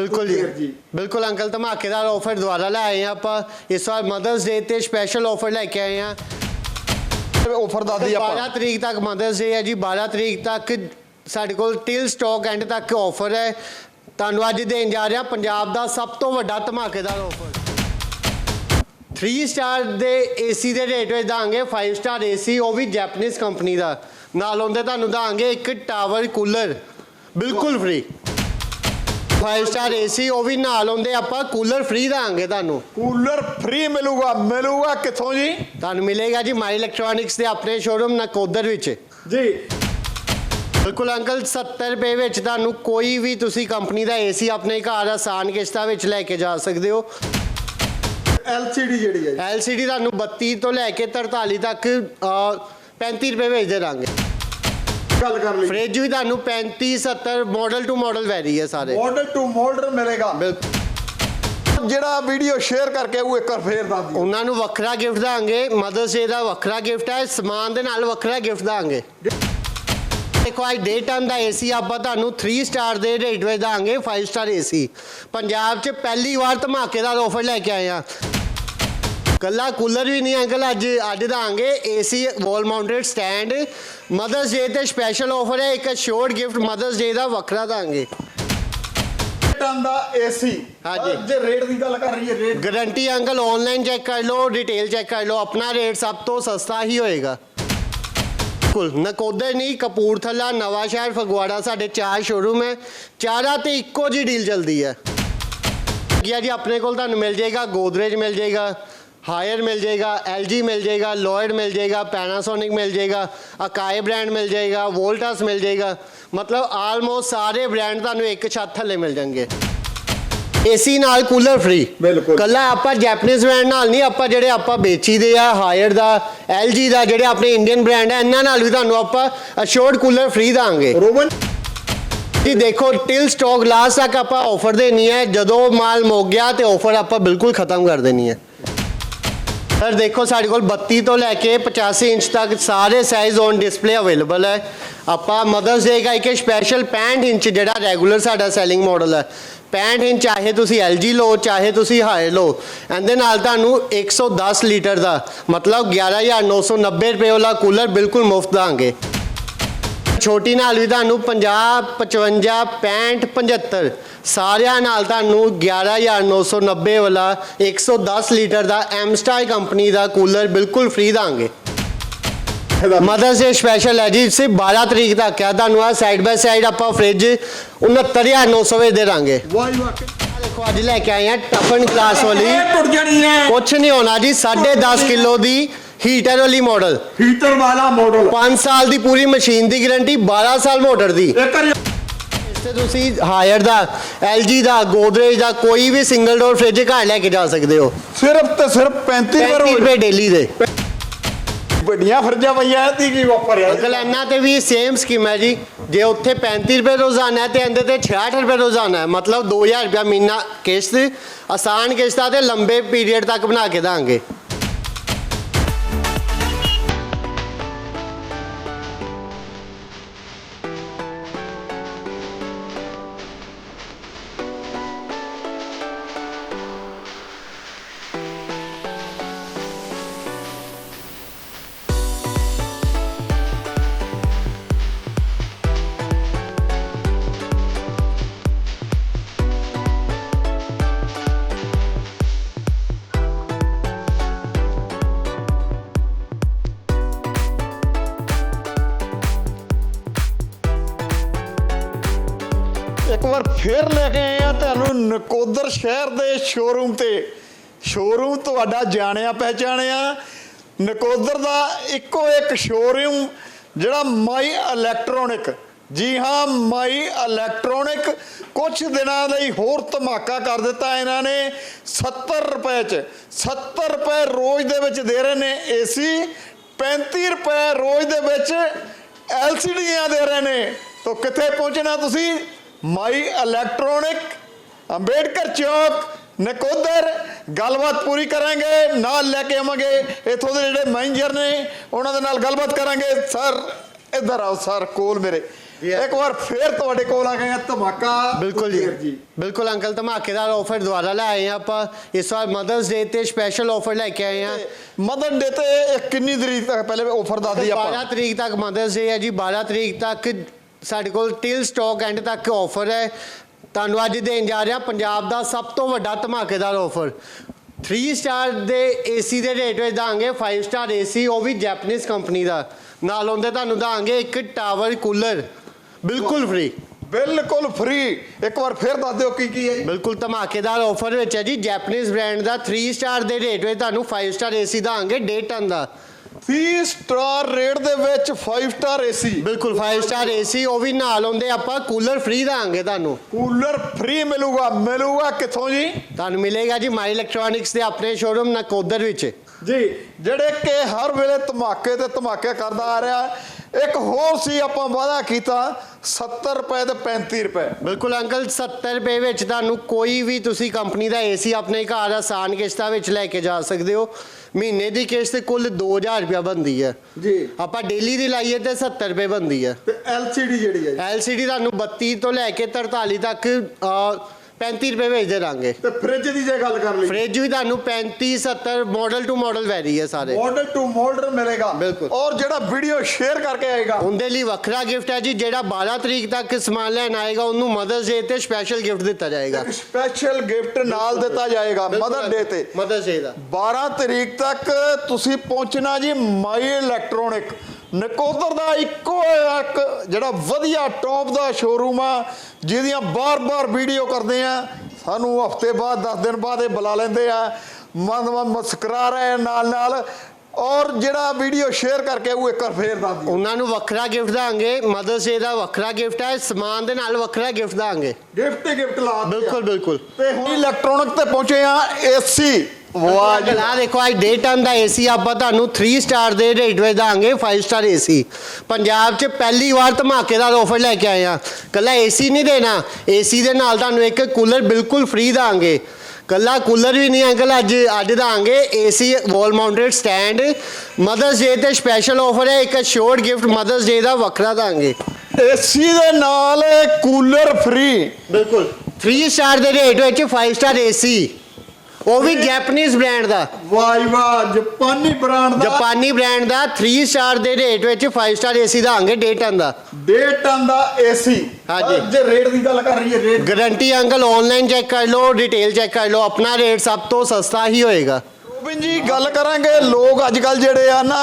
ਬਿਲਕੁਲ ਜੀ। ਬਿਲਕੁਲ ਅੰਕਲ ਧਮਾਕੇਦਾਰ ਆਫਰ ਦੁਆਰਾ ਲੈ ਆਏ ਆ ਆਪਾਂ। ਇਸ ਵਾਰ ਮਦਰਸ ਡੇ ਤੇ ਸਪੈਸ਼ਲ ਆਫਰ ਲੈ ਕੇ ਆਏ ਆ ਆਫਰ ਦੱਸਦੀ 12 ਆਪਾਂ। ਤਰੀਕ ਤੱਕ ਮਦਰਸ ਡੇ ਹੈ ਜੀ। 12 ਤਰੀਕ ਤੱਕ ਸਾਡੇ ਕੋਲ ਟਿਲ ਸਟਾਕ ਐਂਡ ਤੱਕ ਆਫਰ ਹੈ। ਤੁਹਾਨੂੰ ਅੱਜ ਦੇਣ ਜਾ ਰਿਹਾ ਪੰਜਾਬ ਦਾ ਸਭ ਤੋਂ ਵੱਡਾ ਧਮਾਕੇਦਾਰ ਆਫਰ 3 ਸਟਾਰ ਦੇ ਏਸੀ ਦੇ ਰੇਟ ਵਿੱਚ ਦਾਂਗੇ। 5 ਸਟਾਰ ਏਸੀ ਉਹ ਵੀ ਜੈਪਨੀਜ਼ ਕੰਪਨੀ ਦਾ। ਨਾਲ ਹੁੰਦੇ ਤੁਹਾਨੂੰ ਦਾਂਗੇ ਇੱਕ ਟਾਵਰ ਕੂਲਰ ਬਿਲਕੁਲ ਫ੍ਰੀ 5 ਸਟਾਰ ਏਸੀ ਉਹ ਵੀ ਨਾਲ ਹੁੰਦੇ ਆਪਾਂ ਕੂਲਰ ਫ੍ਰੀ ਦਾਂਗੇ ਤੁਹਾਨੂੰ। ਕੂਲਰ ਫ੍ਰੀ ਮਿਲੂਗਾ ਮਿਲੂਗਾ ਕਿੱਥੋਂ ਜੀ? ਤੁਹਾਨੂੰ ਮਿਲੇਗਾ ਜੀ ਮਾਈ ਇਲੈਕਟ੍ਰੋਨਿਕਸ ਦੇ ਆਪਣੇ ਸ਼ੋਰੂਮ ਨਕੋਦਰ ਵਿੱਚ। ਜੀ। ਬਿਲਕੁਲ ਅੰਕਲ 70 ਰੁਪਏ ਵਿੱਚ ਤੁਹਾਨੂੰ ਕੋਈ ਵੀ ਤੁਸੀਂ ਕੰਪਨੀ ਦਾ ਏਸੀ ਆਪਣੇ ਘਰ ਆਸਾਨ ਕਿਸ਼ਤਾਂ ਵਿੱਚ ਲੈ ਕੇ ਜਾ ਸਕਦੇ ਹੋ। LCD ਜਿਹੜੀ ਹੈ LCD ਤੁਹਾਨੂੰ 32 ਤੋਂ ਲੈ ਕੇ 43 ਤੱਕ ਅ, 35 ਰੁਪਏ ਵਿੱਚ ਦੇ ਦਾਂਗੇ। ਗੱਲ ਕਰ ਲਈ। ਫ੍ਰਿਜ ਵੀ ਤੁਹਾਨੂੰ 35 70 ਮਾਡਲ ਟੂ ਮਾਡਲ ਵੈਰੀ ਹੈ ਸਾਰੇ। ਮਾਡਲ ਟੂ ਮਾਡਲ ਮਿਲੇਗਾ। ਬਿਲਕੁਲ। ਜਿਹੜਾ ਵੀਡੀਓ ਸ਼ੇਅਰ ਕਰਕੇ ਉਹ ਇੱਕ ਵਾਰ ਫੇਰ ਦੱਸ ਦਿਓ। ਉਹਨਾਂ ਨੂੰ ਵੱਖਰਾ ਗਿਫਟ ਦਾਂਗੇ ਮਦਰਸ ਡੇ ਦਾ ਵੱਖਰਾ ਗਿਫਟ ਹੈ ਸਮਾਨ ਦੇ ਨਾਲ ਵੱਖਰਾ ਗਿਫਟ ਦਾਂਗੇ। ਦੇਖੋ ਅੱਜ ਡੇ ਟਨ ਦਾ ਏਸੀ ਆਪਾਂ ਤੁਹਾਨੂੰ 3 ਸਟਾਰ ਦੇ ਰੇਟ ਵਿੱਚ ਦਾਂਗੇ 5 ਸਟਾਰ ਏਸੀ ਪੰਜਾਬ 'ਚ ਪਹਿਲੀ ਵਾਰ ਧਮਾਕੇਦਾਰ ਆਫਰ ਲੈ ਕੇ ਆਏ ਆ ਕੱਲਾ ਕੂਲਰ ਵੀ ਨਹੀਂ ਅੰਕਲ ਅੱਜ ਅੱਜ ਦਾਂਗੇ AC wall mounted stand mother's day ਤੇ ਸਪੈਸ਼ਲ ਆਫਰ ਹੈ ਇੱਕ ਸ਼ੋਰਟ ਗਿਫਟ ਮਦਰਸ ਡੇ ਦਾ ਵੱਖਰਾ ਦਾਂਗੇ। ਟਨ ਦਾ ਏਸੀ। ਹਾਂਜੀ। ਜੇ ਰੇਟ ਦੀ ਗੱਲ ਕਰ ਰਹੀਏ rate guarantee uncle online check ਕਰ ਲਓ ਡਿਟੇਲ ਚੈੱਕ ਕਰ ਲਓ ਆਪਣਾ ਰੇਟ ਸਭ ਤੋਂ ਸਸਤਾ ਹੀ ਹੋਏਗਾ। ਬਿਲਕੁਲ ਨਕੋਦਰ ਨਹੀਂ ਕਪੂਰਥਲਾ ਨਵਾਂ ਸ਼ਹਿਰ ਫਗਵਾੜਾ ਸਾਡੇ ਚਾਰ ਸ਼ੋਰੂਮ ਹੈ। ਚਾਰਾਂ ਤੇ ਇੱਕੋ ਜੀ ਡੀਲ ਚੱਲਦੀ ਹੈ। ਕੀ ਜੀ ਆਪਣੇ ਕੋਲ ਤੁਹਾਨੂੰ ਮਿਲ ਜਾਏਗਾ ਗੋਦਰੇਜ ਮਿਲ ਜਾਏਗਾ। ਹਾਇਰ ਮਿਲ ਜਾਏਗਾ LG ਮਿਲ ਜਾਏਗਾ ਲੋਇਡ ਮਿਲ ਜਾਏਗਾ ਪੈਨਾਸੋਨਿਕ ਮਿਲ ਜਾਏਗਾ ਅਕਾਏ ਬ੍ਰਾਂਡ ਮਿਲ ਜਾਏਗਾ ਵੋਲਟਸ ਮਿਲ ਜਾਏਗਾ। ਮਤਲਬ ਆਲਮੋਸਟ ਸਾਰੇ ਬ੍ਰਾਂਡ ਤੁਹਾਨੂੰ ਇੱਕ ਛੱਤ ਥੱਲੇ ਮਿਲ ਜਾਣਗੇ। ਏਸੀ ਨਾਲ ਕੂਲਰ ਫ੍ਰੀ ਬਿਲਕੁਲ। ਕੱਲਾ ਆਪਾਂ ਜੈਪਨੀਜ਼ ਬ੍ਰਾਂਡ ਨਾਲ ਨਹੀਂ ਆਪਾਂ ਜਿਹੜੇ ਆਪਾਂ ਵੇਚੀਦੇ ਆ ਹਾਇਰ ਦਾ LG ਦਾ ਜਿਹੜੇ ਆਪਣੇ ਇੰਡੀਅਨ ਬ੍ਰਾਂਡ ਹੈ ਇਹਨਾਂ ਨਾਲ ਵੀ ਤੁਹਾਨੂੰ ਆਪਾਂ ਅਸ਼ੋਰਡ ਕੂਲਰ ਫ੍ਰੀ ਦਾਂਗੇ। ਰੋਬਨ ਜੀ ਦੇਖੋ ਟਿਲ ਸਟਾਕ ਲਾਸਟ ਤੱਕ ਆਪਾਂ ਆਫਰ ਦੇਣੀ ਹੈ ਜਦੋਂ ਮਾਲ ਮੁੱਕ ਗਿਆ ਤੇ ਆਫਰ ਆਪਾਂ ਬਿਲਕੁਲ ਖਤਮ ਕਰ ਦੇਣੀ ਹੈ। ਸਰ ਦੇਖੋ, ਸਾਡੇ ਕੋਲ 32 ਤੋਂ ਲੈ ਕੇ 85 ਇੰਚ ਤੱਕ ਸਾਰੇ ਸਾਈਜ਼ ਔਨ ਡਿਸਪਲੇ ਅਵੇਲੇਬਲ ਹੈ। ਆਪਾਂ ਮਦਰਸ ਡੇ ਦਾ ਇੱਕ ਸਪੈਸ਼ਲ 65 ਇੰਚ ਜਿਹੜਾ ਰੈਗੂਲਰ ਸਾਡਾ ਸੈਲਿੰਗ ਮਾਡਲ ਹੈ। 65 ਇੰਚ ਚਾਹੇ ਤੁਸੀਂ LG ਲਓ, ਚਾਹੇ ਤੁਸੀਂ ਹਾਇਰ ਲਓ, ਇਹਦੇ ਨਾਲ ਤੁਹਾਨੂੰ 110 ਲੀਟਰ ਦਾ ਮਤਲਬ 11990 ਰੁਪਏ ਵਾਲਾ ਕੂਲਰ ਬਿਲਕੁਲ ਮੁਫਤ ਦਾਂਗੇ। ਛੋਟੀ ਨਾਲ ਵੀ ਤੁਹਾਨੂੰ 50 55 65 75 ਸਾਰਿਆਂ ਨਾਲ ਤੁਹਾਨੂੰ 11990 ਵਾਲਾ 110 ਲੀਟਰ ਦਾ ਐਮਸਟਾਰ ਕੰਪਨੀ ਦਾ ਕੂਲਰ ਬਿਲਕੁਲ ਫ੍ਰੀ ਦਾਂਗੇ। ਮਦਰਸ ਡੇ ਸਪੈਸ਼ਲ ਹੈ ਜੀ ਸਿਰਫ 12 ਤਰੀਕ ਤੱਕ ਹੈ। ਤੁਹਾਨੂੰ ਆ ਸਾਈਡ ਬਾਈ ਸਾਈਡ ਆਪਾਂ ਫ੍ਰਿਜ 69900 ਵਿੱਚ ਦੇ ਦਾਂਗੇ। ਵਾਹ ਦੇਖੋ ਅੱਜ ਲੈ ਕੇ ਆਏ ਆ ਟਫਨ ਕਲਾਸ ਵਾਲੀ। ਟੁੱਟ ਜਾਣੀ ਹੈ। ਕੁਛ ਨਹੀਂ ਹੋਣਾ ਜੀ 10.5 ਕਿਲੋ ਦੀ ਹੀਟਰ ਵਾਲੀ ਮਾਡਲ ਹੀਟਰ ਵਾਲਾ ਮਾਡਲ 5 ਸਾਲ ਦੀ ਪੂਰੀ ਮਸ਼ੀਨ ਦੀ ਗਾਰੰਟੀ 12 ਸਾਲ ਮੋਟਰ ਦੀ। ਇੱਕ ਵਾਰੀ ਤੇ ਤੁਸੀਂ ਹਾਇਰ ਦਾ LG ਦਾ ਗੋਦਰੇਜ ਦਾ ਕੋਈ ਵੀ ਸਿੰਗਲ ਡੋਰ ਫ੍ਰਿਜ ਘਰ ਲੈ ਕੇ ਜਾ ਸਕਦੇ ਹੋ। ਸਿਰਫ ਤੇ ਸਿਰਫ 35 35 ਰੁਪਏ ਡੇਲੀ ਦੇ। ਵੱਡੀਆਂ ਫਰਜਾਂ ਪਈਆਂ ਇਹਦੀ ਕੀ ਵਾਪਰਿਆ ਅੰਕਲ ਇਹਨਾਂ ਤੇ ਵੀ ਸੇਮ ਸਕੀਮ ਹੈ ਜੀ। ਜੇ ਉੱਥੇ 35 ਰੁਪਏ ਰੋਜ਼ਾਨਾ ਹੈ ਤੇ ਇਹਦੇ ਤੇ 66 ਰੁਪਏ ਰੋਜ਼ਾਨਾ ਹੈ। ਮਤਲਬ 2000 ਰੁਪਏ ਮਹੀਨਾ ਕਿਸ਼ਤ ਆਸਾਨ ਕਿਸ਼ਤਾਂ ਤੇ ਲੰਬੇ ਪੀਰੀਅਡ ਤੱਕ ਬਣਾ ਕੇ ਦਾਂਗੇ। ਵਾਰ ਫੇਰ ਲੈ ਕੇ ਆਏ ਆ ਤੁਹਾਨੂੰ ਨਕੋਦਰ ਸ਼ਹਿਰ ਦੇ ਸ਼ੋਰੂਮ ਤੇ। ਸ਼ੋਰੂਮ ਤੁਹਾਡਾ ਜਾਣਿਆ ਪਹਿਚਾਣਿਆ। ਨਕੋਦਰ ਦਾ ਇੱਕੋ ਇੱਕ ਸ਼ੋਰੂਮ ਜਿਹੜਾ ਮਾਈ ਇਲੈਕਟ੍ਰੋਨਿਕ ਜੀ ਹਾਂ ਮਾਈ ਇਲੈਕਟ੍ਰੋਨਿਕ ਕੁਝ ਦਿਨਾਂ ਲਈ ਹੋਰ ਧਮਾਕਾ ਕਰ ਦਿੱਤਾ ਇਹਨਾਂ ਨੇ। 70 ਰੁਪਏ ਚ 70 ਰੁਪਏ ਰੋਜ਼ ਦੇ ਵਿੱਚ ਦੇ ਰਹੇ ਨੇ ਏਸੀ 35 ਰੁਪਏ ਰੋਜ਼ ਦੇ ਵਿੱਚ ਐਲਸੀਡੀਆਂ ਦੇ ਰਹੇ ਨੇ। ਤਾਂ ਕਿੱਥੇ ਪਹੁੰਚਣਾ ਤੁਸੀਂ? ਮਾਈ ਇਲੈਕਟ੍ਰੋਨਿਕ ਅੰਬੇਡਕਰ ਚੌਕ ਨਕੋਦਰ ਗੱਲਬਾਤ ਪੂਰੀ ਕਰਾਂਗੇ ਨਾਲ ਲੈ ਕੇ ਆਵਾਂਗੇ। ਇਥੋਂ ਦੇ ਜਿਹੜੇ ਮੈਨੇਜਰ ਨੇ ਉਹਨਾਂ ਦੇ ਨਾਲ ਗੱਲਬਾਤ ਕਰਾਂਗੇ। ਸਰ ਇੱਧਰ ਆਓ ਸਰ ਕੋਲ ਮੇਰੇ। ਇੱਕ ਵਾਰ ਫੇਰ ਤੁਹਾਡੇ ਕੋਲ ਆ ਗਏ ਆ ਧਮਾਕਾ। ਬਿਲਕੁਲ ਜੀ। ਬਿਲਕੁਲ ਅੰਕਲ ਧਮਾਕੇਦਾਰ ਆਫਰ ਦੁਆਰਾ ਲੈ ਆਏ ਹਾਂ ਆਪਾਂ। ਇਸ ਵਾਰ ਮਦਰਸ ਡੇ ਤੇ ਸਪੈਸ਼ਲ ਆਫਰ ਲੈ ਕੇ ਆਏ ਹਾਂ ਮਦਨ ਡੇ ਤੇ ਕਿੰਨੀ ਤਰੀਕ ਤੱਕ ਪਹਿਲੇ ਆਫਰ ਦੱਸ ਦਈਏ 12 ਆਪਾਂ ਤਰੀਕ ਤੱਕ ਮਦਰਸ ਡੇ ਹੈ ਜੀ 12 ਤਰੀਕ ਤੱਕ ਸਾਡੇ ਕੋਲ ਟਿਲ ਸਟਾਕ ਐਂਡ ਤੱਕ ਆਫਰ ਹੈ। ਤੁਹਾਨੂੰ ਅੱਜ ਦੇਣ ਜਾ ਰਿਹਾ ਪੰਜਾਬ ਦਾ ਸਭ ਤੋਂ ਵੱਡਾ ਧਮਾਕੇਦਾਰ ਆਫਰ 3 ਸਟਾਰ ਦੇ ਏਸੀ ਦੇ ਰੇਟ ਵਿੱਚ ਦਾਂਗੇ 5 ਸਟਾਰ ਏਸੀ ਉਹ ਵੀ ਜੈਪਨੀਜ਼ ਕੰਪਨੀ ਦਾ। ਨਾਲ ਹੁੰਦੇ ਤੁਹਾਨੂੰ ਦਾਂਗੇ ਇੱਕ ਟਾਵਰ ਕੂਲਰ ਬਿਲਕੁਲ ਫ੍ਰੀ ਬਿਲਕੁਲ ਫ੍ਰੀ ਇੱਕ ਵਾਰ ਫੇਰ ਦੱਸ ਦਿਓ ਕੀ ਕੀ ਹੈ ਜੀ। ਬਿਲਕੁਲ ਧਮਾਕੇਦਾਰ ਆਫਰ ਵਿੱਚ ਹੈ ਜੀ। ਜੈਪਨੀਜ਼ ਬ੍ਰਾਂਡ ਦਾ 3 ਸਟਾਰ ਦੇ ਰੇਟ ਵਿੱਚ ਤੁਹਾਨੂੰ 5 ਸਟਾਰ ਏਸੀ ਦਾਂਗੇ ਡੇ ਟਨ ਦਾ। 30 ਸਟਾਰ ਰੇਟ ਦੇ ਵਿੱਚ 5 ਸਟਾਰ ਏਸੀ ਬਿਲਕੁਲ 5 ਸਟਾਰ ਏਸੀ ਉਹ ਵੀ ਨਾਲ ਹੁੰਦੇ ਆਪਾਂ ਕੂਲਰ ਫ੍ਰੀ ਦਾਂਗੇ ਤੁਹਾਨੂੰ। ਕੂਲਰ ਫ੍ਰੀ ਮਿਲੂਗਾ ਮਿਲੂਗਾ ਕਿੱਥੋਂ ਜੀ? ਤੁਹਾਨੂੰ ਮਿਲੇਗਾ ਜੀ ਮਾਈ ਇਲੈਕਟ੍ਰੋਨਿਕਸ ਦੇ ਆਪਣੇ ਸ਼ੋਰੂਮ ਨਕੋਦਰ ਵਿੱਚ। ਜੀ ਜਿਹੜੇ ਕਿ ਹਰ ਵੇਲੇ ਧਮਾਕੇ ਤੇ ਧਮਾਕੇ ਕਰਦਾ ਆ ਰਿਹਾ। ਇੱਕ ਹੋਰ ਸੀ ਆਪਾਂ ਵਾਅਦਾ ਕੀਤਾ 70 ਰੁਪਏ ਤੇ 35 ਰੁਪਏ। ਬਿਲਕੁਲ ਅੰਕਲ 70 ਰੁਪਏ ਵਿੱਚ ਤੁਹਾਨੂੰ ਕੋਈ ਵੀ ਤੁਸੀਂ ਕੰਪਨੀ ਦਾ ਏਸੀ ਆਪਣੇ ਘਰ ਆਸਾਨ ਕਿਸ਼ਤਾਂ ਵਿੱਚ ਲੈ ਕੇ ਜਾ ਸਕਦੇ ਹੋ। ਮਹੀਨੇ ਦੀ ਕਿਸ਼ਤ ਕੁੱਲ 2000 ਰੁਪਏ ਬਣਦੀ ਹੈ ਜੀ। ਆਪਾਂ ਡੇਲੀ ਦੀ ਲਾਈਏ ਤੇ 70 ਰੁਪਏ ਬਣਦੀ ਹੈ ਤੇ LCD ਜਿਹੜੀ ਹੈ LCD ਤੁਹਾਨੂੰ 32 ਤੋਂ ਲੈ ਕੇ 43 ਤੱਕ 35 ਰੁਪਏ ਵਿੱਚ ਦੇ ਦਾਂਗੇ ਤੇ ਫ੍ਰਿਜ ਦੀ ਜੇ ਗੱਲ ਕਰ ਲਈ। ਫ੍ਰਿਜ ਵੀ ਤੁਹਾਨੂੰ 35 70 ਮਾਡਲ ਟੂ ਮਾਡਲ ਵੈਰੀ ਹੈ ਸਾਰੇ। ਮਾਡਲ ਟੂ ਮਾਡਲ ਮਿਲੇਗਾ। ਬਿਲਕੁਲ। ਔਰ ਜਿਹੜਾ ਵੀਡੀਓ ਸ਼ੇਅਰ ਕਰਕੇ ਆਏਗਾ। ਉਹਦੇ ਲਈ ਵੱਖਰਾ ਗਿਫਟ ਹੈ ਜੀ ਜਿਹੜਾ 12 ਤਰੀਕ ਤੱਕ ਸਮਾਨ ਲੈਣ ਆਏਗਾ ਉਹਨੂੰ ਮਦਰਸ ਡੇ ਤੇ ਸਪੈਸ਼ਲ ਗਿਫਟ ਦਿੱਤਾ ਜਾਏਗਾ। ਸਪੈਸ਼ਲ ਗਿਫਟ ਨਾਲ ਦਿੱਤਾ ਜਾਏਗਾ ਮਦਰ ਡੇ ਤੇ। ਮਦਰਸ ਡੇ ਦਾ। 12 ਤਰੀਕ ਤੱਕ ਤੁਸੀਂ ਪਹੁੰਚਣਾ ਜੀ ਮਾਈ ਇਲੈਕਟ੍ਰੋਨਿਕ ਨਕੋਦਰ ਦਾ ਇੱਕੋ ਇੱਕ ਜਿਹੜਾ ਵਧੀਆ ਟੌਪ ਦਾ ਸ਼ੋਰੂਮ ਆ ਜਿਹਦੀਆਂ ਬਾਰ-ਬਾਰ ਵੀਡੀਓ ਕਰਦੇ ਆ। ਸਾਨੂੰ ਹਫ਼ਤੇ ਬਾਅਦ 10 ਦਿਨ ਬਾਅਦ ਇਹ ਬੁਲਾ ਲੈਂਦੇ ਆ। ਮਨ ਮਨ ਮੁਸਕਰਾ ਰਹੇ ਨਾਲ ਨਾਲ ਔਰ ਜਿਹੜਾ ਵੀਡੀਓ ਸ਼ੇਅਰ ਕਰਕੇ ਉਹ ਇੱਕ ਵਾਰ ਫੇਰ ਦੱਸ ਦਿਓ। ਉਹਨਾਂ ਨੂੰ ਵੱਖਰਾ ਗਿਫਟ ਦਾਂਗੇ ਮਦਰਸ ਡੇ ਦਾ ਵੱਖਰਾ ਗਿਫਟ ਹੈ ਸਮਾਨ ਦੇ ਨਾਲ ਵੱਖਰਾ ਗਿਫਟ ਦਾਂਗੇ। ਗਿਫਟ ਤੇ ਗਿਫਟ ਲਾ। ਬਿਲਕੁਲ ਬਿਲਕੁਲ। ਤੇ ਹੁਣ ਇਲੈਕਟ੍ਰੋਨਿਕ ਤੇ ਪਹੁੰਚੇ ਆ ਏਸੀ ਵਾਹ ਜੀ। ਆ ਦੇਖੋ ਅੱਜ ਡੇ ਟਨ ਦਾ ਏਸੀ ਆਪਾਂ ਤੁਹਾਨੂੰ 3 ਸਟਾਰ ਦੇ ਰੇਟ ਵਿੱਚ ਦਾਂਗੇ 5 ਸਟਾਰ ਏਸੀ ਪੰਜਾਬ 'ਚ ਪਹਿਲੀ ਵਾਰ ਧਮਾਕੇਦਾਰ ਆਫਰ ਲੈ ਕੇ ਆਏ ਆ ਕੱਲਾ ਏਸੀ ਨਹੀਂ ਦੇਣਾ ਏਸੀ ਦੇ ਨਾਲ ਤੁਹਾਨੂੰ ਇੱਕ ਕੂਲਰ ਬਿਲਕੁਲ ਫ੍ਰੀ ਦਾਂਗੇ। ਕੱਲਾ ਕੂਲਰ ਵੀ ਨਹੀਂ ਅੰਕਲ ਅੱਜ ਅੱਜ ਦਾਂਗੇ AC wall mounted stand mother's day ਤੇ ਸਪੈਸ਼ਲ ਆਫਰ ਹੈ ਇੱਕ ਸ਼ੋਰਟ ਗਿਫਟ ਮਦਰਸ ਡੇ ਦਾ ਵੱਖਰਾ ਦਾਂਗੇ। ਏਸੀ ਦੇ ਨਾਲ ਕੂਲਰ ਫ੍ਰੀ ਬਿਲਕੁਲ। 3 ਸਟਾਰ ਦੇ ਰੇਟ ਵਿੱਚ 5 ਸਟਾਰ ਏਸੀ ਉਹ ਵੀ ਜੈਪਨੀਜ਼ ਬ੍ਰਾਂਡ ਦਾ। ਵਾਹ ਜੀ ਵਾਹ ਜਾਪਾਨੀ ਬ੍ਰਾਂਡ ਦਾ। ਜਾਪਾਨੀ ਬ੍ਰਾਂਡ ਦਾ 3 ਸਟਾਰ ਦੇ ਰੇਟ ਵਿੱਚ 5 ਸਟਾਰ ਏਸੀ ਦਾਂਗੇ ਡੇ ਟਨ ਦਾ। ਡੇਢ ਟਨ ਦਾ ਏਸੀ ਹਾਂਜੀ। ਜੇ ਰੇਟ ਦੀ ਗੱਲ ਕਰ ਰਹੀ ਹੈ rate guarantee uncle online check ਕਰ ਲਓ ਡਿਟੇਲ ਚੈੱਕ ਕਰ ਲਓ ਆਪਣਾ ਰੇਟ ਸਭ ਤੋਂ ਸਸਤਾ ਹੀ ਹੋਏਗਾ। ਰੋਬਿਨ ਜੀ ਗੱਲ ਕਰਾਂਗੇ ਲੋਕ ਅੱਜ ਕੱਲ ਜਿਹੜੇ ਆ ਨਾ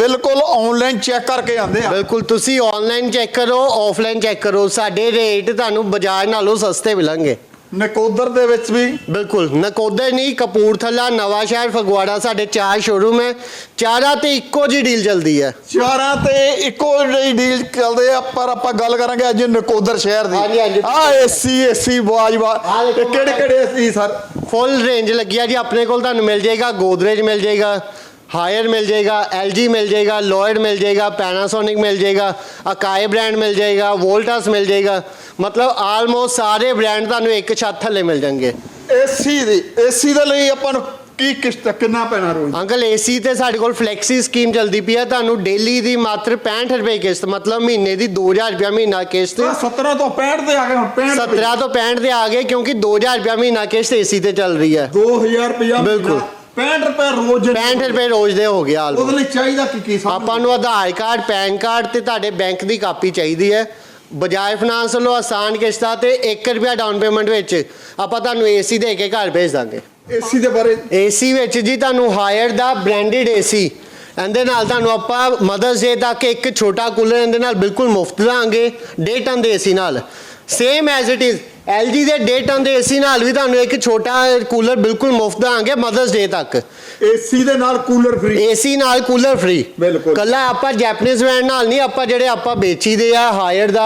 ਬਿਲਕੁਲ ਆਨਲਾਈਨ ਚੈੱਕ ਕਰਕੇ ਆਉਂਦੇ ਆ। ਬਿਲਕੁਲ ਤੁਸੀਂ ਆਨਲਾਈਨ ਚੈੱਕ ਕਰੋ ਆਫਲਾਈਨ ਚੈੱਕ ਕਰੋ ਸਾਡੇ ਰੇਟ ਤੁਹਾਨੂੰ ਬਾਜ਼ਾਰ ਨਾਲੋਂ ਸਸਤੇ ਮਿਲਣਗੇ। ਨਕੋਦਰ ਦੇ ਵਿੱਚ ਵੀ। ਬਿਲਕੁਲ ਨਕੋਦਰ ਨਹੀਂ ਕਪੂਰਥਲਾ ਨਵਾਂ ਸ਼ਹਿਰ ਫਗਵਾੜਾ ਸਾਡੇ ਚਾਰ ਸ਼ੋਰੂਮ ਹੈ। ਚਾਰਾਂ ਤੇ ਇੱਕੋ ਜੀ ਡੀਲ ਚੱਲਦੀ ਹੈ। ਚਾਰਾਂ ਤੇ ਇੱਕੋ ਜਿਹੀ ਡੀਲ ਚੱਲਦੇ ਆ ਪਰ ਆਪਾਂ ਗੱਲ ਕਰਾਂਗੇ ਅੱਜ ਨਕੋਦਰ ਸ਼ਹਿਰ ਦੀ। ਹਾਂਜੀ। ਆ ਏਸੀ ਏਸੀ ਵਾਹ ਆਹ ਦੇਖੋ ਇਹ ਕਿਹੜੇ ਕਿਹੜੇ ਏਸੀ ਸਰ? ਫੁੱਲ ਰੇਂਜ ਲੱਗੀ ਆ ਜੀ ਆਪਣੇ ਕੋਲ ਤੁਹਾਨੂੰ ਮਿਲ ਜਾਏਗਾ ਗੋਦਰੇਜ ਮਿਲ ਜਾਏਗਾ। ਹਾਇਰ ਮਿਲ ਜਾਏਗਾ LG ਮਿਲ ਜਾਏਗਾ ਲੋਇਡ ਮਿਲ ਜਾਏਗਾ ਪੈਨਾਸੋਨਿਕ ਮਿਲ ਜਾਏਗਾ ਅਕਾਈ ਬ੍ਰਾਂਡ ਮਿਲ ਜਾਏਗਾ ਵੋਲਟਸ ਮਿਲ ਜਾਏਗਾ। ਮਤਲਬ ਆਲਮੋਸਟ ਸਾਰੇ ਬ੍ਰਾਂਡ ਤੁਹਾਨੂੰ ਇੱਕ ਛੱਤ ਥੱਲੇ ਮਿਲ ਜਾਣਗੇ। ਏਸੀ ਦੀ ਏਸੀ ਦੇ ਲਈ ਆਪਾਂ ਨੂੰ ਕੀ ਕਿਸ਼ਤ ਕਿੰਨਾ ਪੈਣਾ ਰੋਜ਼? ਅੰਕਲ ਏਸੀ ਤੇ ਸਾਡੇ ਕੋਲ ਫਲੈਕਸੀ ਸਕੀਮ ਚੱਲਦੀ ਪਈ ਆ ਤੁਹਾਨੂੰ ਡੇਲੀ ਦੀ ਮਾਤਰ 65 ਰੁਪਏ ਕਿਸ਼ਤ ਮਤਲਬ ਮਹੀਨੇ ਦੀ 2000 ਰੁਪਏ ਮਹੀਨਾ ਕਿਸ਼ਤ। 17 ਤੋਂ 65 ਤੇ ਆ ਗਏ ਹੁਣ 65 17 ਤੋਂ 65 ਤੇ ਆ ਗਏ ਕਿਉਂਕਿ 2000 ਰੁਪਏ ਮਹੀਨਾ ਕਿਸ਼ਤ ਏਸੀ ਤੇ ਚੱਲ ਰਹੀ ਹੈ। 2000 ਰੁਪਇਆ ਬਿਲਕੁਲ। 65 ਰੁਪਏ ਰੋਜ਼ 65 ਰੁਪਏ ਰੋਜ਼ ਦੇ ਹੋ ਗਿਆ ਉਹਦੇ ਲਈ ਚਾਹੀਦਾ ਕੀ ਕੀ ਸਾਨੂੰ? ਆਪਾਂ ਨੂੰ ਆਧਾਰ ਕਾਰਡ ਪੈਨ ਕਾਰਡ ਤੇ ਤੁਹਾਡੇ ਬੈਂਕ ਦੀ ਕਾਪੀ ਚਾਹੀਦੀ ਹੈ। ਬਜਾਜ ਫਾਈਨਾਂਸ ਵੱਲੋਂ ਆਸਾਨ ਕਿਸ਼ਤਾਂ ਤੇ 1 ਰੁਪਿਆ ਡਾਊਨ ਪੇਮੈਂਟ ਵਿੱਚ ਆਪਾਂ ਤੁਹਾਨੂੰ ਏਸੀ ਦੇ ਕੇ ਘਰ ਭੇਜ ਦਾਂਗੇ। ਏਸੀ ਦੇ ਬਾਰੇ? ਏਸੀ ਵਿੱਚ ਜੀ ਤੁਹਾਨੂੰ ਹਾਇਰ ਦਾ ਬ੍ਰਾਂਡਡ ਏਸੀ ਇਹਦੇ ਨਾਲ ਤੁਹਾਨੂੰ ਆਪਾਂ ਮਦਰਸ ਡੇ ਤੱਕ ਇੱਕ ਛੋਟਾ ਕੂਲਰ ਇਹਦੇ ਨਾਲ ਬਿਲਕੁਲ ਮੁਫਤ ਦਾਂਗੇ ਡੇ ਟਨ ਦੇ ਏਸੀ ਨਾਲ। Same as it is LG ਦੇ ਡੇ ਟਨ ਦੇ ਏਸੀ ਨਾਲ ਵੀ ਤੁਹਾਨੂੰ ਇੱਕ ਛੋਟਾ ਕੂਲਰ ਬਿਲਕੁਲ ਮੁਫਤ ਦਾਂਗੇ ਮਦਰਸ ਡੇ ਤੱਕ। ਏਸੀ ਦੇ ਨਾਲ ਕੂਲਰ ਫ੍ਰੀ ਏਸੀ ਨਾਲ ਕੂਲਰ ਫ੍ਰੀ ਬਿਲਕੁਲ। ਕੱਲਾ ਆਪਾਂ ਜੈਪਨੀਜ਼ ਬ੍ਰਾਂਡ ਨਾਲ ਨਹੀਂ ਆਪਾਂ ਜਿਹੜੇ ਆਪਾਂ ਵੇਚੀਦੇ ਆ ਹਾਇਰ ਦਾ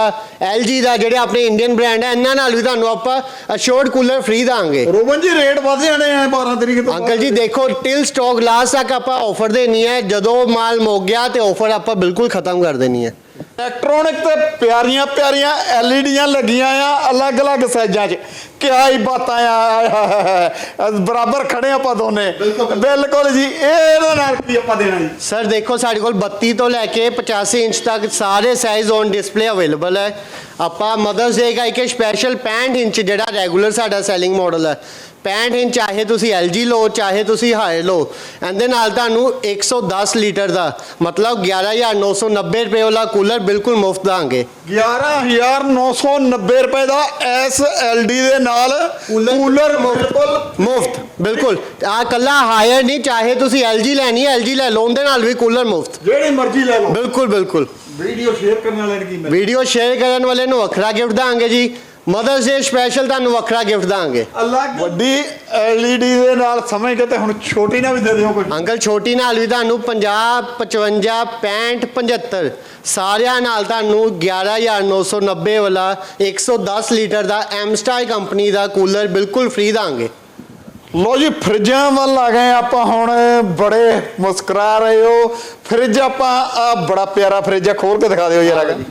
LG ਦਾ ਜਿਹੜੇ ਆਪਣੇ ਇੰਡੀਅਨ ਬ੍ਰਾਂਡ ਆ ਇਹਨਾਂ ਨਾਲ ਵੀ ਤੁਹਾਨੂੰ ਆਪਾਂ ਅਸ਼ੋਰਡ ਕੂਲਰ ਫ੍ਰੀ ਦਾਂਗੇ। ਰੋਬਨ ਜੀ ਰੇਟ ਵਧ ਜਾਣੇ ਆ 12 ਤਰੀਕ ਤੋਂ ਅੰਕਲ ਜੀ ਦੇਖੋ ਟਿਲ ਸਟਾਕ ਲਾਸਟ ਤੱਕ ਆਪਾਂ ਆਫਰ ਦੇਣੀ ਹੈ ਜਦੋਂ ਮਾਲ ਮੁੱਕ ਗਿਆ ਤੇ ਆਫਰ ਆਪਾਂ ਬਿਲਕੁਲ ਖਤਮ ਕਰ ਦੇਣੀ ਹੈ ਇਲੈਕਟ੍ਰੋਨਿਕ ਤੇ ਪਿਆਰੀਆਂ ਪਿਆਰੀਆਂ ਐਲਈਡੀਆਂ ਲੱਗੀਆਂ ਆ ਅਲੱਗ-ਅਲੱਗ ਸਾਈਜ਼ਾਂ 'ਚ। ਕਿਆ ਹੀ ਬਾਤਾਂ ਆ ਆਏ ਹਾਏ ਹਾਏ ਹਾਏ। ਬਰਾਬਰ ਖੜੇ ਆਪਾਂ ਦੋਨੇ। ਬਿਲਕੁਲ ਜੀ ਇਹ ਇਹਦੇ ਨਾਲ ਕੀ ਆਪਾਂ ਦੇਣਾ ਜੀ? ਸਰ ਦੇਖੋ ਸਾਡੇ ਕੋਲ 32 ਤੋਂ ਲੈ ਕੇ 85 ਇੰਚ ਤੱਕ ਸਾਰੇ ਸਾਈਜ਼ ਔਨ ਡਿਸਪਲੇ ਅਵੇਲੇਬਲ ਹੈ। ਆਪਾਂ ਮਦਰਸ ਡੇ ਦਾ ਇੱਕ ਸਪੈਸ਼ਲ 65 ਇੰਚ ਜਿਹੜਾ ਰੈਗੂਲਰ ਸਾਡਾ ਸੈਲਿੰਗ ਮਾਡਲ ਹੈ। 65 ਇੰਚ ਚਾਹੇ ਤੁਸੀਂ LG ਲਓ ਚਾਹੇ ਤੁਸੀਂ ਹਾਇਰ ਲਓ ਇਹਦੇ ਨਾਲ ਤੁਹਾਨੂੰ 110 ਲੀਟਰ ਦਾ ਮਤਲਬ 11990 ਰੁਪਏ ਵਾਲਾ ਕੂਲਰ ਬਿਲਕੁਲ ਮੁਫਤ ਦਾਂਗੇ। 11990 ਰੁਪਏ ਦਾ ਐਸ ਡੀ ਦੇ ਨਾਲ ਕੂਲਰ ਬਿਲਕੁਲ ਮੁਫਤ ਬਿਲਕੁਲ। ਆ ਕੱਲਾ ਹਾਇਰ ਨਹੀਂ ਚਾਹੇ ਤੁਸੀਂ LG ਲੈਣੀ ਹੈ LG ਲੈ ਲਓ ਉਹਦੇ ਨਾਲ ਵੀ ਕੂਲਰ ਮੁਫਤ। ਜਿਹੜੀ ਮਰਜ਼ੀ ਲੈ ਲਓ। ਬਿਲਕੁਲ ਬਿਲਕੁਲ। ਵੀਡੀਓ ਸ਼ੇਅਰ ਕਰਨ ਵਾਲੇ ਨੂੰ ਕੀ ਵੀਡੀਓ ਸ਼ੇਅਰ ਕਰਨ ਵਾਲੇ ਨੂੰ ਵੱਖਰਾ ਗਿਫਟ ਦਾਂਗੇ ਜੀ। ਮਦਰਸ ਡੇ ਸਪੈਸ਼ਲ ਤੁਹਾਨੂੰ ਵੱਖਰਾ ਗਿਫਟ ਦਾਂਗੇ। ਅਲੱਗ ਵੱਡੀ ਐਲਈਡੀ ਦੇ ਨਾਲ ਸਮਝ ਕੇ ਤੇ ਹੁਣ ਛੋਟੀ ਨਾਲ ਵੀ ਦੇ ਦਿਓ ਕੁਝ ਅੰਕਲ ਛੋਟੀ ਨਾਲ ਵੀ ਤੁਹਾਨੂੰ 50 55 65 75 ਸਾਰਿਆਂ ਨਾਲ ਤੁਹਾਨੂੰ 11990 ਵਾਲਾ 110 ਲੀਟਰ ਦਾ ਐਮਸਟਾਰ ਕੰਪਨੀ ਦਾ ਕੂਲਰ ਬਿਲਕੁਲ ਫ੍ਰੀ ਦਾਂਗੇ। ਲੋ ਜੀ ਫਰਿੱਜਾਂ ਵੱਲ ਆ ਗਏ ਆਪਾਂ ਹੁਣ ਬੜੇ ਮੁਸਕਰਾ ਰਹੇ ਹੋ। ਫਰਿੱਜ ਆਪਾਂ ਆ ਬੜਾ ਪਿਆਰਾ ਫਰਿੱਜ ਆ ਖੋਲ ਕੇ ਦਿਖਾ ਦਿਓ ਜਰਾ ਜੀ।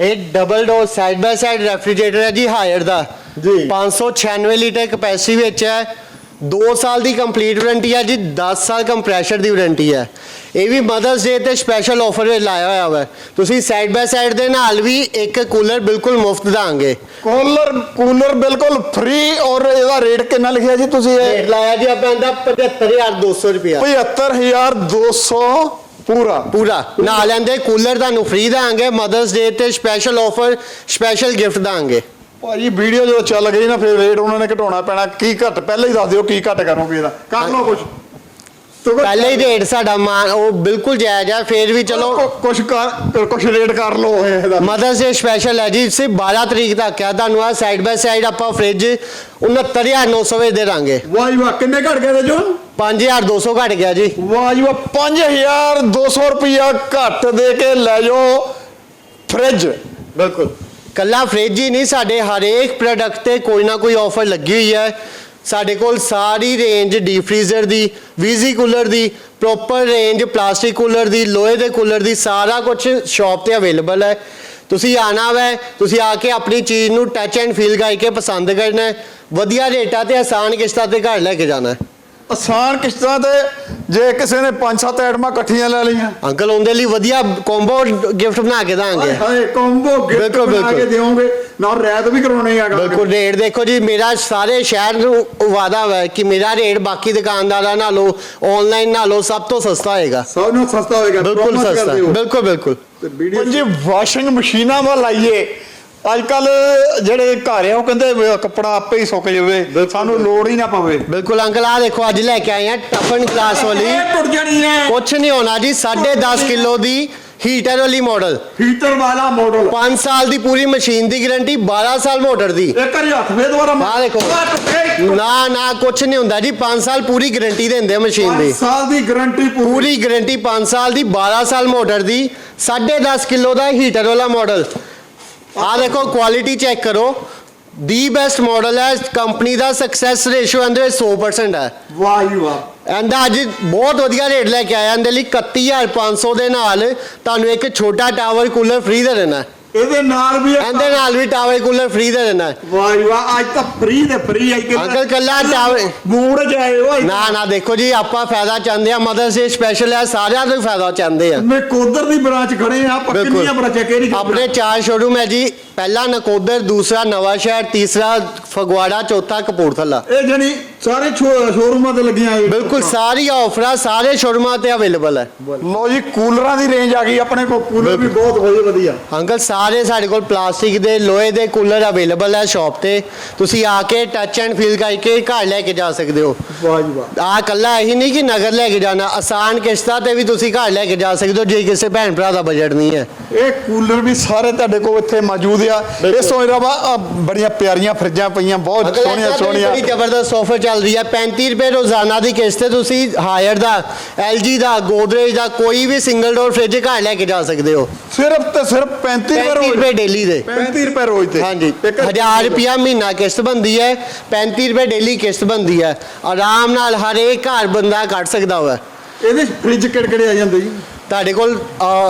ਇਹ double door side by side refrigerator ਹੈ ਜੀ ਹਾਇਰ ਦਾ। ਜੀ। 596 ਲੀਟਰ ਕਪੈਸਿਟੀ ਵਿੱਚ ਹੈ। 2 ਸਾਲ ਦੀ ਕੰਪਲੀਟ ਵਾਰੰਟੀ ਹੈ ਜੀ 10 ਸਾਲ ਕੰਪਰੈਸ਼ਰ ਦੀ ਵਾਰੰਟੀ ਹੈ। ਇਹ ਵੀ ਮਦਰਸ ਡੇ ਤੇ ਸਪੈਸ਼ਲ ਆਫਰ ਵਿੱਚ ਲਾਇਆ ਹੋਇਆ ਵਾ। ਤੁਸੀਂ ਸਾਈਡ ਬਾਈ ਸਾਈਡ ਦੇ ਨਾਲ ਵੀ ਇੱਕ ਕੂਲਰ ਬਿਲਕੁਲ ਮੁਫਤ ਦਾਂਗੇ। ਕੂਲਰ ਕੂਲਰ ਬਿਲਕੁਲ ਫ੍ਰੀ ਔਰ ਇਹਦਾ ਰੇਟ ਕਿੰਨਾ ਲਿਖਿਆ ਜੀ ਤੁਸੀਂ ਇਹ? ਰੇਟ ਲਾਇਆ ਜੀ ਆਪਾਂ ਇਹਦਾ 75200 ਰੁਪਿਆ 75200 ਪੂਰਾ। ਪੂਰਾ। ਨਾਲ ਲੈਂਦੇ ਕੂਲਰ ਤੁਹਾਨੂੰ ਫ੍ਰੀ ਦਾਂਗੇ ਮਦਰਸ ਡੇ ਤੇ ਸਪੈਸ਼ਲ ਆਫਰ ਸਪੈਸ਼ਲ ਗਿਫਟ ਦਾਂਗੇ। ਭਾਜੀ ਵੀਡੀਓ ਜਦੋਂ ਚੱਲ ਗਈ ਨਾ ਫਿਰ ਰੇਟ ਉਹਨਾਂ ਨੇ ਘਟਾਉਣਾ ਪੈਣਾ। ਕੀ ਘਟ ਪਹਿਲਾਂ ਹੀ ਦੱਸ ਦਿਓ ਕੀ ਘਟ ਕਰੋਗੇ ਇਹਦਾ। ਕਰ ਲਓ ਕੁਝ ਪਹਿਲੇ ਹੀ ਰੇਟ ਸਾਡਾ ਮਾਨ ਉਹ ਬਿਲਕੁਲ ਜਾਇਜ਼ ਹੈ ਫੇਰ ਵੀ ਚਲੋ ਕੁਝ ਕਰ ਕੁਝ ਰੇਟ ਕਰ ਲਓ ਇਹਦਾ ਮਦਰਸ ਡੇ ਸਪੈਸ਼ਲ ਹੈ ਜੀ ਸਿਰਫ 12 ਤਰੀਕ ਤੱਕ ਹੈ ਤੁਹਾਨੂੰ ਆ ਸਾਈਡ ਬਾਈ ਸਾਈਡ ਆਪਾਂ ਫ੍ਰਿਜ 69900 ਵਿੱਚ ਦੇ ਦਾਂਗੇ। ਵਾਹ ਜੀ ਵਾਹ ਕਿੰਨੇ ਘਟ ਗਏ ਤੇ ਜੋ 5200 ਘਟ ਗਿਆ ਜੀ। ਵਾਹ ਜੀ ਵਾਹ 5200 ਰੁਪਇਆ ਘੱਟ ਦੇ ਕੇ ਲੈ ਜਾਓ ਫ੍ਰਿਜ ਬਿਲਕੁਲ। ਕੱਲਾ ਫ੍ਰਿਜ ਹੀ ਨਹੀਂ ਸਾਡੇ ਹਰੇਕ ਪ੍ਰੋਡਕਟ ਤੇ ਕੋਈ ਨਾ ਕੋਈ ਆਫਰ ਲੱਗੀ ਹੋਈ ਹੈ। ਸਾਡੇ ਕੋਲ ਸਾਰੀ ਰੇਂਜ ਡੀਪ ਫ੍ਰੀਜ਼ਰ ਦੀ ਵੀਜ਼ੀ ਕੂਲਰ ਦੀ ਪ੍ਰੋਪਰ ਰੇਂਜ ਪਲਾਸਟਿਕ ਕੂਲਰ ਦੀ, ਲੋਹੇ ਦੇ ਕੂਲਰ ਦੀ, ਸਾਰਾ ਕੁਝ ਸ਼ਾਪ ਤੇ ਅਵੇਲੇਬਲ ਹੈ। ਤੁਸੀਂ ਆਣਾ ਵੈ, ਤੁਸੀਂ ਆ ਕੇ ਆਪਣੀ ਚੀਜ਼ ਨੂੰ ਟੱਚ ਐਂਡ ਫੀਲ ਕਰਕੇ ਪਸੰਦ ਕਰਨਾ ਹੈ। ਵਧੀਆ ਰੇਟਾਂ ਤੇ ਆਸਾਨ ਕਿਸ਼ਤਾਂ ਤੇ ਘਰ ਲੈ ਕੇ ਜਾਣਾ ਹੈ। ਆਸਾਨ ਕਿਸ਼ਤਾਂ ਤੇ ਜੇ ਕਿਸੇ ਨੇ 5-7 ਆਈਟਮਾਂ ਇਕੱਠੀਆਂ ਲੈ ਲਈਆਂ। ਅੰਕਲ ਉਹਦੇ ਲਈ ਵਧੀਆ ਕੰਬੋ ਗਿਫਟ ਬਣਾ ਕੇ ਦਾਂਗੇ। ਹਾਏ ਕੰਬੋ ਗਿਫਟ ਬਿਲਕੁਲ, ਬਣਾ ਕੇ। ਦਿਓਗੇ। ਨਾਲ ਰੈਤ ਵੀ ਕਰਾਉਣੀ ਹੈਗਾ ਬਿਲਕੁਲ ਰੇਟ ਦੇਖੋ ਜੀ ਮੇਰਾ ਸਾਰੇ ਸ਼ਹਿਰ ਨੂੰ ਵਾਦਾ ਹੈ ਕਿ ਮੇਰਾ ਰੇਟ ਬਾਕੀ ਦੁਕਾਨਦਾਰਾਂ ਨਾਲੋਂ ਆਨਲਾਈਨ ਨਾਲੋਂ ਸਭ ਤੋਂ ਸਸਤਾ ਹੋਏਗਾ। ਸਭ ਨੂੰ ਸਸਤਾ ਹੋਏਗਾ। ਬਿਲਕੁਲ ਸਸਤਾ। ਹੋ। ਬਿਲਕੁਲ ਬਿਲਕੁਲ। ਤੇ ਵੀਡੀਓ ਜੀ ਵਾਸ਼ਿੰਗ ਮਸ਼ੀਨਾਂ ਵੱਲ ਅੱਜ ਕੱਲ ਜਿਹੜੇ ਘਰ ਆ ਉਹ ਕਹਿੰਦੇ ਵੀ ਕੱਪੜਾ ਆਪੇ ਹੀ ਸੁੱਕ ਜਾਵੇ। ਸਾਨੂੰ ਲੋੜ ਹੀ ਨਾ ਪਵੇ। ਬਿਲਕੁਲ ਅੰਕਲ ਆ ਦੇਖੋ ਅੱਜ ਲੈ ਕੇ ਆਏ ਆ ਟਫਨ ਕਲਾਸ ਵਾਲੀ। ਟੁੱਟ ਜਾਣੀ ਹੈ। ਕੁਛ ਨਹੀਂ ਹੋਣਾ ਜੀ 10.5 ਕਿਲੋ ਦੀ ਹੀਟਰ ਵਾਲੀ ਮਾਡਲ ਹੀਟਰ ਵਾਲਾ ਮਾਡਲ 5 ਸਾਲ ਦੀ ਪੂਰੀ ਮਸ਼ੀਨ ਦੀ ਗਾਰੰਟੀ 12 ਸਾਲ ਮੋਟਰ ਦੀ। ਇੱਕ ਵਾਰੀ ਹੱਥ ਫੇਰ ਦੁਬਾਰਾ ਆਹ ਦੇਖੋ। ਨਾ ਨਾ ਕੁਛ ਨਹੀਂ ਹੁੰਦਾ ਜੀ 5 ਸਾਲ ਪੂਰੀ ਗਾਰੰਟੀ ਦਿੰਦੇ ਆ ਮਸ਼ੀਨ ਦੀ। ਸਾਲ ਦੀ ਗਾਰੰਟੀ ਪੂਰੀ। ਪੂਰੀ ਗਾਰੰਟੀ 5 ਸਾਲ ਦੀ 12 ਸਾਲ ਮੋਟਰ ਦੀ 10.5 ਕਿਲੋ ਦਾ ਹੀਟਰ ਵਾਲਾ ਮਾਡਲ ਆ ਦੇਖੋ ਕੁਆਲਿਟੀ ਚੈੱਕ ਕਰੋ। ਦੀ ਬੈਸਟ ਮਾਡਲ ਹੈ ਕੰਪਨੀ ਦਾ ਸਕਸੈਸ ਰੇਸ਼ੋ ਇਹਦੇ ਵਿੱਚ 100% ਹੈ। ਵਾਹ ਜੀ ਵਾਹ। ਇਹਦਾ ਅੱਜ ਬਹੁਤ ਵਧੀਆ ਰੇਟ ਲੈ ਕੇ ਆਇਆ ਇਹਦੇ ਲਈ 31500 ਦੇ ਨਾਲ ਤੁਹਾਨੂੰ ਇੱਕ ਛੋਟਾ ਟਾਵਰ ਕੂਲਰ ਫ੍ਰੀ ਦੇ ਦੇਣਾ। ਇਹਦੇ ਨਾਲ ਵੀ ਇਹਦੇ ਨਾਲ ਵੀ ਟਾਵਰ ਕੂਲਰ ਫ੍ਰੀ ਦੇ ਦੇਣਾ। ਹੈ। ਵਾਹ ਜੀ ਵਾਹ ਅੱਜ ਤਾਂ ਫ੍ਰੀ ਤੇ ਫ੍ਰੀ ਆਈ ਕਿ ਅੰਕਲ ਕੱਲਾ ਟਾਵਰ ਮੂਡ ਜਾਏ ਓਏ ਨਾ ਨਾ ਦੇਖੋ ਜੀ ਆਪਾਂ ਫਾਇਦਾ ਚਾਹੁੰਦੇ ਆ ਮਦਰਸ ਡੇ ਸਪੈਸ਼ਲ ਹੈ ਸਾਰਿਆਂ ਨੂੰ ਫਾਇਦਾ ਚਾਹੁੰਦੇ ਆ। ਮੈਂ ਕੋਦਰ ਦੀ ਬ੍ਰਾਂਚ ਖੜੇ ਆ। ਕਿੰਨੀਆਂ ਬ੍ਰਾਂਚਾਂ ਕਿਹੜੀ ਆਪਣੇ ਚਾਰ ਸ਼ੋਰੂਮ ਹੈ ਜੀ ਪਹਿਲਾ ਨਕੋਦਰ ਦੂਸਰਾ ਨਵਾਂ ਸ਼ਹਿਰ ਤੀਸਰਾ ਫਗਵਾੜਾ ਚੌਥਾ ਕਪੂਰਥਲਾ। ਇਹ ਜਣੀ ਸਾਰੇ ਸ਼ੋਰੂਮਾਂ ਤੇ ਲੱਗੀਆਂ ਇਹ। ਬਿਲਕੁਲ ਸਾਰੀ ਆਫਰਾਂ ਸਾਰੇ ਸ਼ੋਰੂਮਾਂ ਤੇ ਅਵੇਲੇਬਲ ਹੈ ਲੋ ਜੀ ਕੂਲਰਾਂ ਦੀ ਰੇਂਜ ਆ ਗਈ ਆਪਣੇ ਕੋਲ ਕੂਲਰ ਵੀ ਬਹੁਤ ਵਧੀਆ ਵਧੀਆ। ਅੰਕਲ ਸਾਰੇ ਸਾਡੇ ਕੋਲ ਪਲਾਸਟਿਕ ਦੇ ਲੋਹੇ ਦੇ ਕੂਲਰ ਅਵੇਲੇਬਲ ਹੈ ਸ਼ਾਪ ਤੇ। ਤੁਸੀਂ ਆ ਕੇ ਟੱਚ ਐਂਡ ਫੀਲ ਕਰਕੇ ਘਰ ਲੈ ਕੇ ਜਾ ਸਕਦੇ ਹੋ। ਵਾਹ ਜੀ ਵਾਹ। ਆ ਕੱਲਾ ਇਹੀ ਨਹੀਂ ਕਿ ਨਗਰ ਲੈ ਕੇ ਜਾਣਾ ਆਸਾਨ ਕਿਸ਼ਤਾਂ ਤੇ ਵੀ ਤੁਸੀਂ ਘਰ ਲੈ ਕੇ ਜਾ ਸਕਦੇ ਹੋ ਜੇ ਕਿਸੇ ਭੈਣ ਭਰਾ ਦਾ ਬਜਟ ਨਹੀਂ ਹੈ। ਇਹ ਕੂਲਰ ਵੀ ਸਾਰੇ ਤੁਹਾਡੇ ਕੋਲ ਇੱਥੇ ਮੌਜੂਦ ਆ। ਇਸ ਤੋਂ ਇਲਾਵਾ ਬੜੀਆਂ ਪਿਆਰੀਆਂ ਫਰਿੱਜਾਂ ਪਈਆਂ ਬਹੁਤ ਸੋਹਣੀਆਂ ਸੋਹਣੀਆਂ ਬੜੀ ਜ਼ਬਰਦਸਤ ਆਫਰ ਚੱਲ ਰਹੀ ਹੈ। 35 ਰੁਪਏ ਰੋਜ਼ਾਨਾ ਦੀ ਕਿਸ਼ਤ ਤੇ ਤੁਸੀਂ ਹਾਇਰ ਦਾ LG ਦਾ ਗੋਦਰੇਜ ਦਾ ਕੋਈ ਵੀ ਸਿੰਗਲ ਡੋਰ ਫ੍ਰਿਜ ਘਰ ਲੈ ਕੇ ਜਾ ਸਕਦੇ ਹੋ। ਸਿਰਫ ਤੇ ਸਿਰਫ 35 ਰੁਪਏ 35 ਰੋਜ਼। ਰੁਪਏ ਡੇਲੀ ਦੇ। 35 ਰੁਪਏ ਰੋਜ਼ ਤੇ ਹਾਂਜੀ। ਇੱਕ 1000 ਰੁਪਿਆ ਮਹੀਨਾ ਕਿਸ਼ਤ ਬੰਦੀ ਹੈ। 35 ਰੁਪਏ ਡੇਲੀ ਕਿਸ਼ਤ ਬੰਦੀ ਹੈ। ਆਰਾਮ ਨਾਲ ਹਰ ਇੱਕ ਘਰ ਬੰਦਾ ਕੱਢ ਸਕਦਾ ਹੋਵੇ। ਇਹਦੇ ਫ੍ਰਿਜ ਕਿਹੜੇ ਕਿਹੜੇ ਆ ਜਾਂਦੇ ਜੀ? ਤੁਹਾਡੇ ਕੋਲ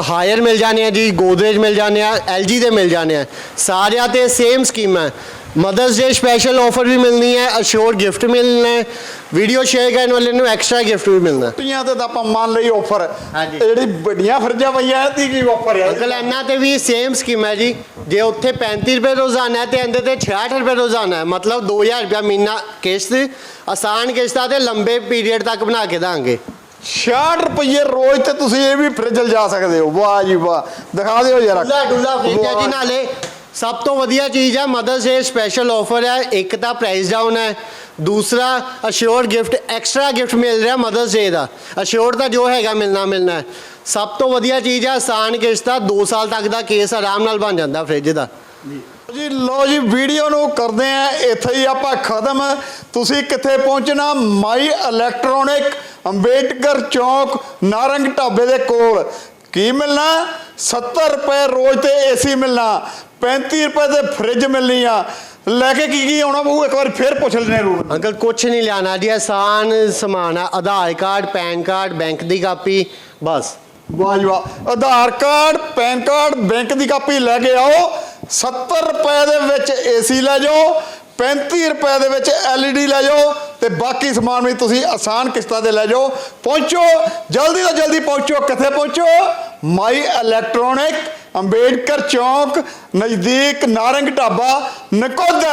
ਹਾਇਰ ਮਿਲ ਜਾਣੇ ਆ ਜੀ ਗੋਦਰੇਜ ਮਿਲ ਜਾਣੇ ਆ LG ਦੇ ਮਿਲ ਜਾਣੇ ਆ। ਸਾਰਿਆਂ ਤੇ ਸੇਮ ਸਕੀਮ ਹੈ। ਮਦਰਸ ਡੇ ਸਪੈਸ਼ਲ ਆਫਰ ਵੀ ਮਿਲਣੀ ਹੈ ਅਸ਼ੋਰ ਗਿਫਟ ਮਿਲਣਾ ਹੈ ਵੀਡੀਓ ਸ਼ੇਅਰ ਕਰਨ ਵਾਲੇ ਨੂੰ ਐਕਸਟਰਾ ਗਿਫਟ ਵੀ ਮਿਲਣਾ ਹੈ। ਛੁੱਟੀਆਂ ਤੇ ਤਾਂ ਆਪਾਂ ਮੰਨ ਲਈ ਆਫਰ। ਜਿਹੜੀ ਵੱਡੀਆਂ ਫਰਜਾਂ ਪਈਆਂ ਇਹਦੀ ਕੀ ਆਫਰ ਹੈ? ਅੰਕਲ ਇਹਨਾਂ ਤੇ ਵੀ ਸੇਮ ਸਕੀਮ ਹੈ ਜੀ। ਜੇ ਉੱਥੇ 35 ਰੁਪਏ ਰੋਜ਼ਾਨਾ ਹੈ ਤੇ ਇਹਦੇ ਤੇ 66 ਰੁਪਏ ਰੋਜ਼ਾਨਾ ਹੈ। ਮਤਲਬ 2000 ਰੁਪਏ ਮਹੀਨਾ ਕਿਸ਼ਤ ਆਸਾਨ ਕਿਸ਼ਤਾਂ ਤੇ ਲੰਬੇ ਪੀਰੀਅਡ ਤੱਕ ਬਣਾ ਕੇ ਦਾਂਗੇ। 66 ਰੁਪਏ ਰੋਜ਼ ਤੇ ਤੁਸੀਂ ਇਹ ਵੀ ਫ੍ਰਿਜ ਲਿਜਾ ਸਕਦੇ ਹੋ। ਵਾਹ ਜੀ ਵਾਹ। ਦਿਖਾ ਦਿਓ ਜਰਾ। ਡੁੱਲਾ ਡੁੱਲਾ ਫ੍ਰਿਜ ਹੈ ਜੀ। ਨਾਲੇ। ਸਭ ਤੋਂ ਵਧੀਆ ਚੀਜ਼ ਹੈ ਮਦਰਸ ਡੇ ਸਪੈਸ਼ਲ ਆਫਰ ਹੈ ਇੱਕ ਤਾਂ ਪ੍ਰਾਈਸ ਡਾਊਨ ਹੈ। ਦੂਸਰਾ ਅਸ਼ੋਰ ਗਿਫਟ ਐਕਸਟਰਾ ਗਿਫਟ ਮਿਲ ਰਿਹਾ ਮਦਰਸ ਡੇ ਦਾ। ਅਸ਼ੋਰ ਦਾ ਜੋ ਹੈਗਾ ਮਿਲਣਾ ਮਿਲਣਾ ਹੈ। ਸਭ ਤੋਂ ਵਧੀਆ ਚੀਜ਼ ਹੈ ਆਸਾਨ ਕਿਸ਼ਤਾਂ 2 ਸਾਲ ਤੱਕ ਦਾ ਕੇਸ ਆਰਾਮ ਨਾਲ ਬਣ ਜਾਂਦਾ ਫ੍ਰਿਜ ਦਾ। ਜੀ। ਲੋ ਜੀ ਵੀਡੀਓ ਨੂੰ ਕਰਦੇ ਆ ਇੱਥੇ ਹੀ ਆਪਾਂ ਖਤਮ। ਤੁਸੀਂ ਕਿੱਥੇ ਪਹੁੰਚਣਾ? ਮਾਈ ਇਲੈਕਟ੍ਰੋਨਿਕ ਅੰਬੇਡਕਰ ਚੌਕ ਨਾਰੰਗ ਢਾਬੇ ਦੇ ਕੋਲ। ਕੀ ਮਿਲਣਾ? 70 ਰੁਪਏ ਰੋਜ਼ ਤੇ ਏਸੀ ਮਿਲਣਾ। 35 ਰੁਪਏ ਦੇ ਫ੍ਰਿਜ ਮਿਲਣੀ ਆ। ਲੈ ਕੇ ਕੀ ਕੀ ਆਉਣਾ ਪਊ ਇੱਕ ਵਾਰ ਫੇਰ ਪੁੱਛ ਲੈਣੇ ਰੂਲ ਅੰਕਲ ਕੁਛ ਨਹੀਂ ਲਿਆਣਾ ਜੀ। ਆਸਾਨ ਸਮਾਨ ਹੈ Aadhaar card PAN card bank ਦੀ ਕਾਪੀ ਬਸ। ਵਾਹ ਜੀ ਵਾਹ। Aadhaar card PAN card bank ਦੀ ਕਾਪੀ ਲੈ ਕੇ ਆਓ। 70 ਰੁਪਏ ਦੇ ਵਿੱਚ ਏਸੀ ਲੈ ਜਾਓ। 35 ਰੁਪਏ ਦੇ ਵਿੱਚ LED ਲੈ ਜਾਓ। ਤੇ ਬਾਕੀ ਸਮਾਨ ਵੀ ਤੁਸੀਂ ਆਸਾਨ ਕਿਸ਼ਤਾਂ ਤੇ ਲੈ ਜਾਓ। ਪਹੁੰਚੋ, ਜਲਦੀ ਤੋਂ ਜਲਦੀ ਪਹੁੰਚੋ। ਕਿੱਥੇ ਪਹੁੰਚੋ? ਮਾਈ ਇਲੈਕਟ੍ਰੋਨਿਕ ਅੰਬੇਡਕਰ ਚੌਕ, ਨਜ਼ਦੀਕ ਨਾਰੰਗ ਢਾਬਾ, ਨਕੋਦਰ।